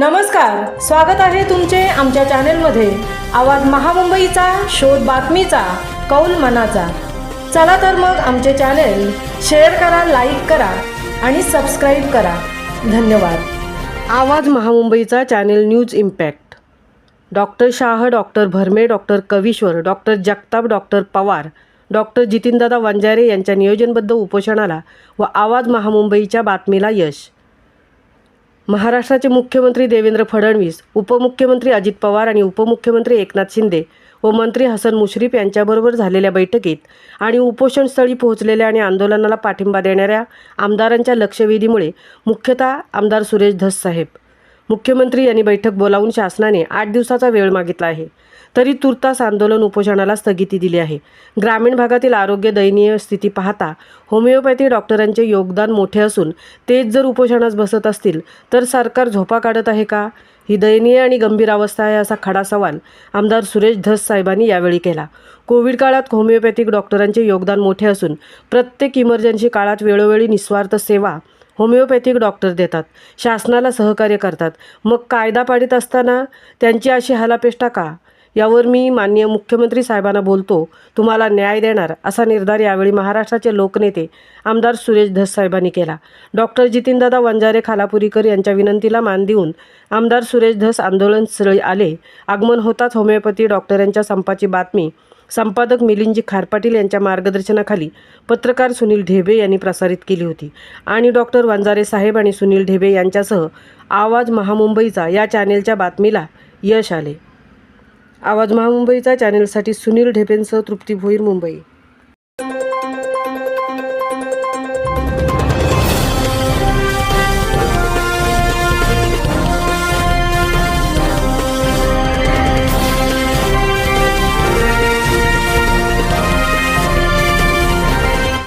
नमस्कार स्वागत आहे तुमचे आमच्या चॅनेलमध्ये. आवाज महामुंबईचा शोध बातमीचा कौल मनाचा. चला तर मग आमचे चॅनेल शेअर करा लाईक करा आणि सबस्क्राईब करा. धन्यवाद. आवाज महामुंबईचा channel news impact. Doctor Shah doctor Bharme doctor Kavishwar doctor Jagtap doctor Pawar doctor जितीनदादा Vanjare यांच्या नियोजनबद्ध उपोषणाला व आवाज महामुंबईच्या बातमीला यश. महाराष्ट्राचे मुख्यमंत्री देवेंद्र फडणवीस उपमुख्यमंत्री अजित पवार आणि उपमुख्यमंत्री एकनाथ शिंदे व मंत्री हसन मुश्रीफ यांच्याबरोबर झालेल्या बैठकीत आणि उपोषणस्थळी पोहोचलेल्या आणि आंदोलनाला पाठिंबा देणाऱ्या आमदारांच्या लक्षवेधीमुळे मुख्यतः आमदार सुरेश धस साहेब मुख्यमंत्री यांनी बैठक बोलावून शासनाने आठ दिवसाचा वेळ मागितला आहे. तरी तुर्तास आंदोलन उपोषणाला स्थगिती दिली आहे. ग्रामीण भागातील आरोग्य दयनीय स्थिती पाहता होमिओपॅथी डॉक्टरांचे योगदान मोठे असून तेच जर उपोषणास बसत असतील तर सरकार झोपा काढत आहे का? ही दयनीय आणि गंभीर अवस्था आहे असा खडा सवाल आमदार सुरेश धस साहेबांनी यावेळी केला. कोविड काळात होमिओपॅथिक डॉक्टरांचे योगदान मोठे असून प्रत्येक इमर्जन्सी काळात वेळोवेळी निस्वार्थ सेवा होमिओपॅथिक डॉक्टर देतात. शासनाला सहकार्य करतात. मग कायदा पाडित असताना त्यांची अशी हालापेष्टा का? यावर मी माननीय मुख्यमंत्री साहेबांना बोलतो. तुम्हाला न्याय देणार असा निर्धार यावेळी महाराष्ट्राचे लोकनेते आमदार सुरेश धस साहेबांनी केला. डॉक्टर जितीनदादा वंजारे खालापुरीकर यांच्या विनंतीला मान देऊन आमदार सुरेश धस आंदोलनस्थळी आले. आगमन होताच होमिओपॅथी डॉक्टरांच्या संपाची बातमी संपादक मिलिंदजी खारपाटील यांच्या मार्गदर्शनाखाली पत्रकार सुनील ढेबे यांनी प्रसारित केली होती. आणि डॉक्टर वंजारे साहेब आणि सुनील ढेबे यांच्यासह आवाज महामुंबईचा या चॅनेलच्या बातमीला यश आले. आवाज महामुंबईचा चॅनेलसाठी सुनील ढेबेंसह तृप्ती भोईर मुंबई.